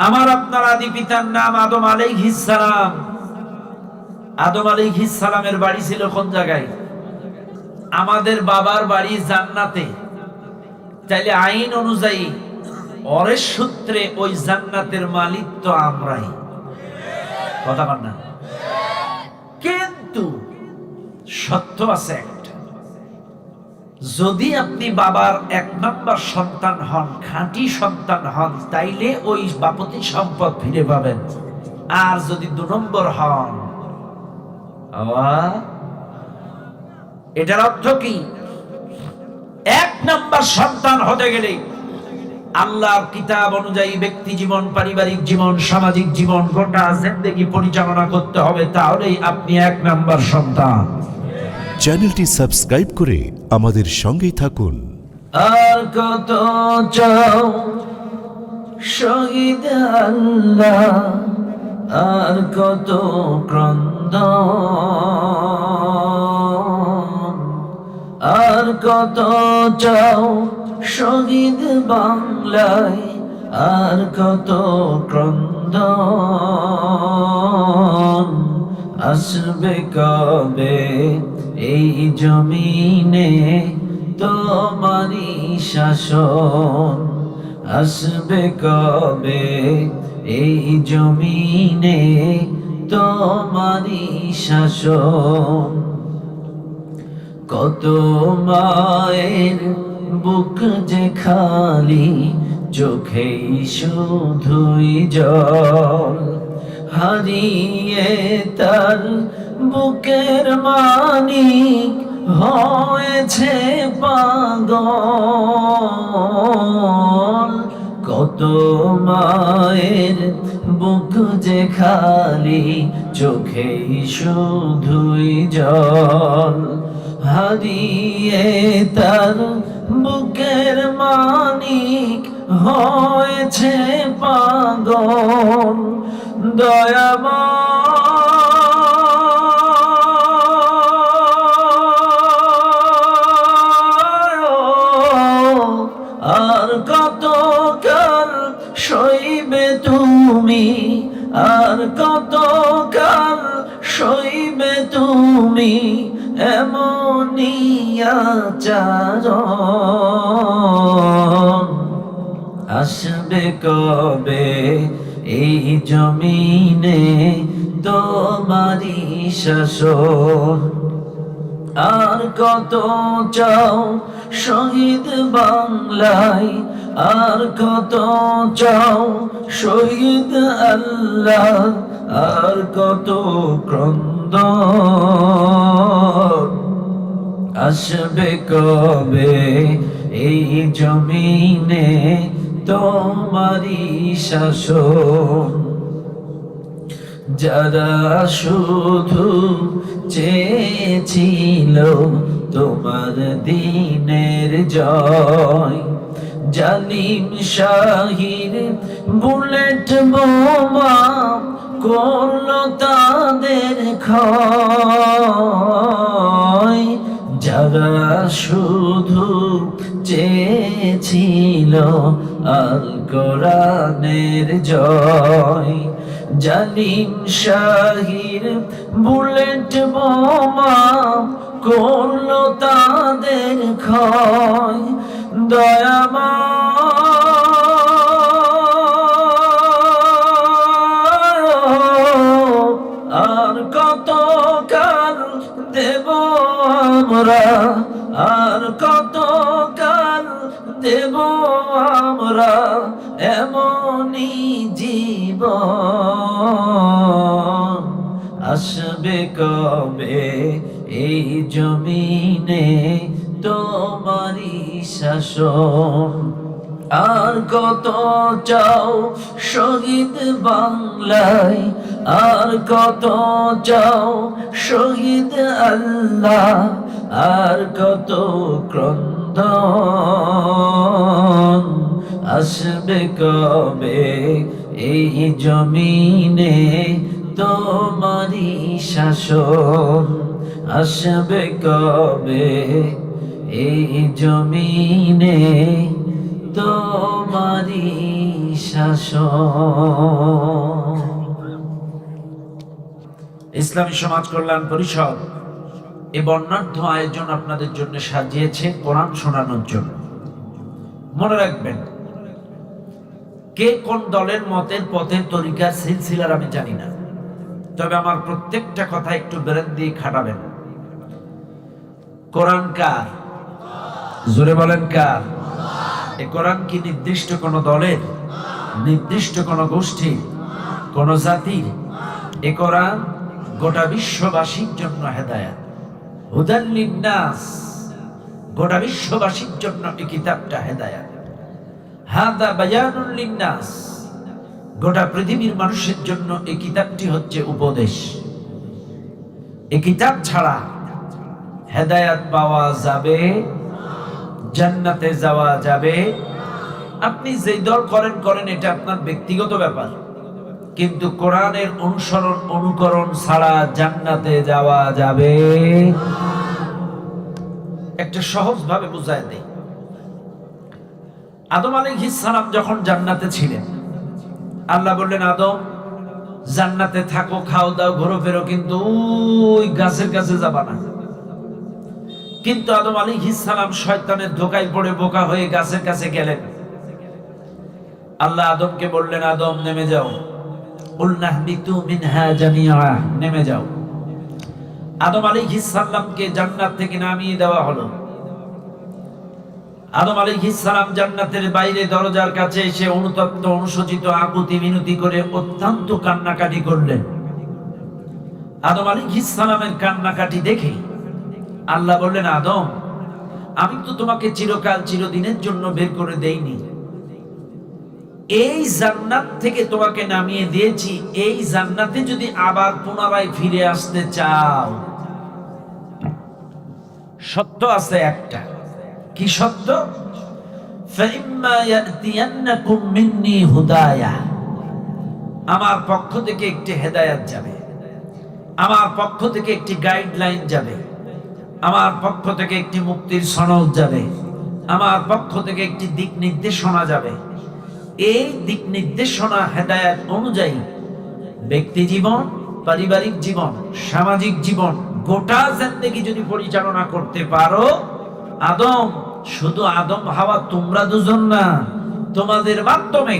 আমার আপনার আদি পিতার নাম আদম আলাইহিসালাম আদম আলাইহিসালামের বাড়ি ছিল কোন জায়গায়? আমাদের বাবার বাড়ি জান্নাতে। তাইলে আইন অনুযায়ী অরের সূত্রে ওই জান্নাতের মালিক তো আমরাই। কথা না। কিন্তু সত্য আছে একটা। যদি আপনি বাবার এক নম্বর সন্তান হন, খাঁটি সন্তান হন, তাইলে ওই বাপতি সম্পদ ফিরে পাবেন। আর যদি দু নম্বর হন এটার অর্থ কি? এক নম্বর সন্তান হতে গেলে আল্লাহর কিতাব অনুযায়ী ব্যক্তি জীবন, পারিবারিক জীবন, সামাজিক জীবন, গোটা জিন্দেগি পরিচালনা করতে হবে, তাহলেই আপনি এক নম্বর সন্তান। চ্যানেলটি সাবস্ক্রাইব করে আমাদের সঙ্গেই থাকুন। আর কত চাও, শহীদ আল্লাহ, আর কত ক্রন্দ, আর কত চাও, শহীদ বাংলায়, আর কত ক্রন্দ, আসবে কবে এই জমিনে তোমারি শাসন আসবে কবে? এই জমিনে তোমারি শাসন কত মায়ের বুক যে খালি চোখেই শুধুই জল হারিয়ে তার বুকের মানিক হয়েছে পাগল। কত মায়ের বুক যে খালি চোখেই শুধুই জল। হারিয়ে তার বুকের মানিক হয়েছে পাগল। দয়াময় সইবে তুমি, আর কত কাল সইবে তুমি, এমনই আচরণ। আসবে কবে এই জমিনে তোমারি শাসন? আর কত চাও শহীদ বাংলায় আর কত চাও শহীদ আল্লাহ, আর কত ক্রন্দ আসবে কবে এই জমিনে তোমারি শাসন? যারা শুধু চেয়েছিল তোমার দিনের জয় জালিম শাহির বুলেট বোমা করল তাদের ক্ষয়। যারা শুধু চেয়েছিল আল কোরআনের জয়। জালিম শাহির বুলেট বোমা করল তাদের ক্ষয়। কবে এই জমিনে তোমারি শাসন? আর কত চাও শহীদ বাংলায়? আর কত চাও শহীদ আল্লাহ? আর কত ক্রন্দ আসবে কবে এই জমিনে তোমারি শাসন আসবে কবে? এই জমিনে তোমারি শাসন। ইসলামী সমাজ কল্যাণ পরিষদ এ বর্ণাঢ্য আয়োজন আপনাদের জন্য সাজিয়েছে কোরআন শোনানোর জন্য। মনে রাখবেন, কে কোন দলের মতের পথের তরিকার সিলসিলার আমি জানি না। তবে আমার প্রত্যেকটা কথা একটু বেরেন দিয়ে খাটাবেন। কোরআন কার? জোরে বলেন কার? এ কোরআন কি নির্দিষ্ট কোন দলের? নির্দিষ্ট কোন গোষ্ঠী কোন জাতির? এ কোরআন গোটা বিশ্ববাসীর জন্য হেদায়াত। হুদান লিন্নাস, গোটা বিশ্ববাসীর জন্য এই কিতাবটা হেদায়াত। হাদা বায়ানুল গোটা পৃথিবীর মানুষের জন্য এই কিতাবটি হচ্ছে উপদেশ। এই কিতাব ছাড়া হেদায়াত পাওয়া যাবে, জান্নাতে যাওয়া যাবে। আপনি যেই দল করেন করেন, এটা আপনার ব্যক্তিগত ব্যাপার। কিন্তু কোরআনের অনুসরণ, অনুকরণ ছাড়া জান্নাতে যাওয়া যাবে। একটা সহজ ভাবে বুঝায় দেয় আদম আলাইহিস সালাম যখন জান্নাতে ছিলেন আল্লাহ বললেন, আদম, জান্নাতে থাকো, খাও দাও, ঘোরো ফেরো, কিন্তু ওই গাছের কাছে যাবা না। কিন্তু আদম আলাইহিস সালাম শয়তানের ধোকায় পড়ে বোকা হয়ে গাছের কাছে গেলেন। আল্লাহ আদমকে বললেন, আদম, নেমে যাও। নেমে যাও। আদম আলাইহিস সালামকে জান্নাত থেকে নামিয়ে দেওয়া হলো। আদম সালাম জান্নাতের বাইরে দরজার কাছে এসে অনুতপ্ত অনুসূচিত আকুতি, মিনতি করে অত্যন্ত কান্নাকাটি করলেন। আদম সালামের কান্নাকাটি দেখে আল্লাহ বললেন, আদম, আমি তো তোমাকে চিরকাল, চিরদিনের জন্য বের করে দেইনি। এই জান্নাত থেকে তোমাকে নামিয়ে দিয়েছি। এই জান্নাতে যদি আবার পুনরায় ফিরে আসতে চাও। সত্য আছে একটা। কি শব্দ? আমার পক্ষ থেকে একটি হেদায়াত যাবে। আমার পক্ষ থেকে একটি গাইডলাইন যাবে। আমার পক্ষ থেকে একটি মুক্তির সনদ যাবে। আমার পক্ষ থেকে একটি দিক নির্দেশনা যাবে। এই দিক নির্দেশনা, হেদায়াত অনুযায়ী ব্যক্তি জীবন, পারিবারিক জীবন, সামাজিক জীবন, গোটা জেন্দেগি যদি পরিচালনা করতে পারো আদম, শুধু আদম হাওয়া তোমরা দুজন না, তোমাদের মাধ্যমে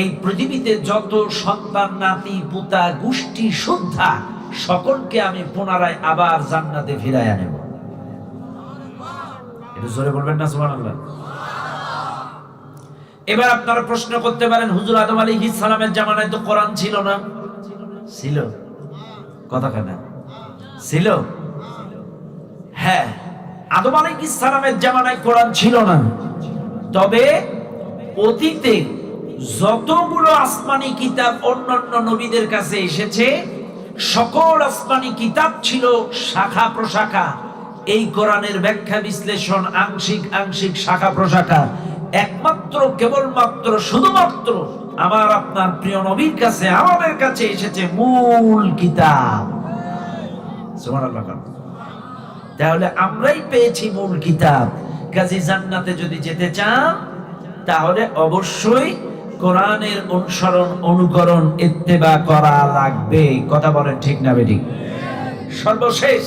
এই পৃথিবীতে যত সন্তান, নাতি, পুতা, গোষ্ঠী শুদ্ধা সকলকে আমি পুনরায় আবার জান্নাতে ফিরাইয়া নেব একটু জোরে বলবেন না, সুবহানাল্লাহ? এবার আপনারা প্রশ্ন করতে পারেন, হুজুর আদম আলী সালামের জামানায় তো কোরআন ছিল না? ছিল। কথা কেনা ছিল। আদম আলী সালামের জামানায় কোরআন ছিল না। তবে অতীতে যতগুলো আসমানি কিতাব অন্যান্য নবীদের কাছে এসেছে, সকল আসমানি কিতাব ছিল শাখা প্রশাখা। এই কোরআনের ব্যাখ্যা, বিশ্লেষণ আংশিক আংশিক শাখা প্রশাখা। একমাত্র, কেবলমাত্র, শুধুমাত্র আমার আপনার প্রিয় নবীর কাছে, আমাদের কাছে এসেছে মূল কিতাব। তাহলে আমরাই পেয়েছি মূল কিতাব কাজী জান্নাতে যদি যেতে চান তাহলে অবশ্যই কোরআনের অনুসরণ অনুকরণ ইত্তেবা করা লাগবে কথা বলেন ঠিক না বেঠিক সর্বশেষ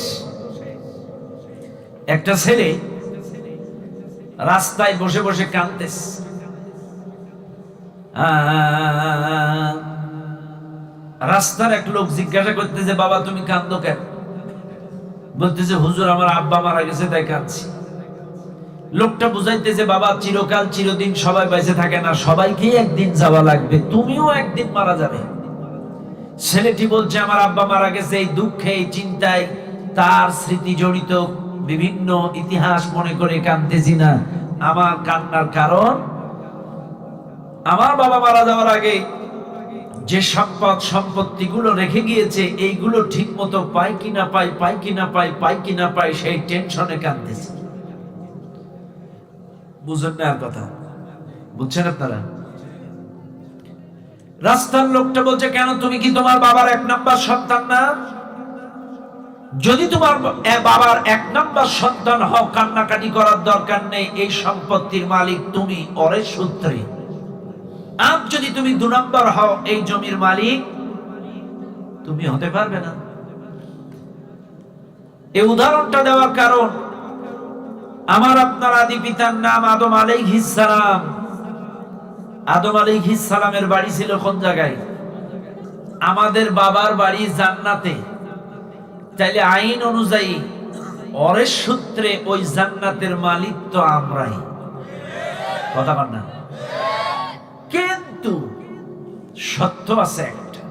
একটা ছেলে রাস্তায় বসে বসে কাঁদতেস রাস্তার এক লোক জিজ্ঞাসা করতেছে বাবা তুমি কান্দো কেন বলতেছে, হুজুর, আমার আব্বা মারা গেছে কাঁদছি। লোকটা বুঝাইতেছে, বাবা, চিরকাল, চিরদিন সবাই বেঁচে থাকে না, সবাইকেই একদিন যাওয়া লাগবে, তুমিও একদিন মারা যাবে। ছেলেটি বলছে, আমার আব্বা মারা গেছে, এই দুঃখে, এই চিন্তায় তার স্মৃতি জড়িত, বিভিন্ন ইতিহাস মনে করে কাঁদতেছি না। আমার কান্নার কারণ, আমার বাবা মারা যাওয়ার আগে যে সম্পদ সম্পত্তি গুলো রেখে গিয়েছে, এইগুলো ঠিক মতো পাই কিনা পাই পাই কিনা পাই পাই কিনা পাই সেই টেনশনে কাঁদতেছে। বুঝেন না আর কথা? বুঝছেন আপনারা? রাস্তার লোকটা বলছে, কেন তুমি কি তোমার বাবার এক নাম্বার সন্তান না? যদি তোমার বাবার এক নাম্বার সন্তান হও, কান্নাকাটি করার দরকার নেই, এই সম্পত্তির মালিক তুমি অরে সূত্রে। আর যদি তুমি দু নম্বর হও এই জমির মালিক, তুমি হতে পারবে না। এই উদাহরণটা দেওয়ার কারণ, আমার আপনার আদি পিতার নাম আদম সালাম। আদম সালামের বাড়ি ছিল কোন জায়গায়? আমাদের বাবার বাড়ি জান্নাতে। তাইলে আইন অনুযায়ী অরের সূত্রে ওই জান্নাতের মালিক তো আমরাই। কথা না। কিন্তু সত্য আছে একটা।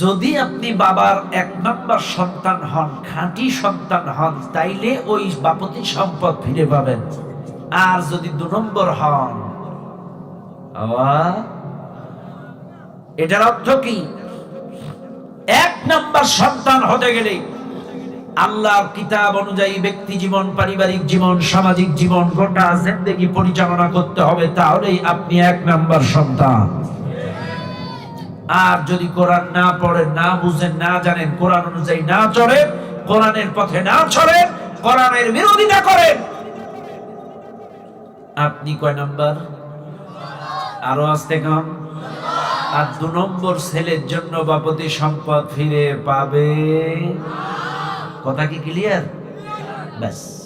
যদি আপনি বাবার এক নম্বর সন্তান হন, খাঁটি সন্তান হন, তাইলে ওই বাপতি সম্পদ ফিরে পাবেন। আর যদি দু নম্বর হন এটার অর্থ কি? এক নম্বর সন্তান হতে গেলে আল্লাহর কিতাব অনুযায়ী ব্যক্তি জীবন, পারিবারিক জীবন, সামাজিক জীবন, গোটা জিন্দেগি পরিচালনা করতে হবে, তাহলেই আপনি এক নম্বর সন্তান। আর যদি কোরআন না পড়েন, না বুঝেন, না জানেন, কোরআন অনুযায়ী না চলেন, কোরআনের পথে না চলেন, কোরআনের বিরোধিতা করেন। আপনি কয় নাম্বার? আরও আসতে কম? আর দু নম্বর ছেলের জন্য বাপতি সম্পদ ফিরে পাবে। কথা কি ক্লিয়ার ব্যাস।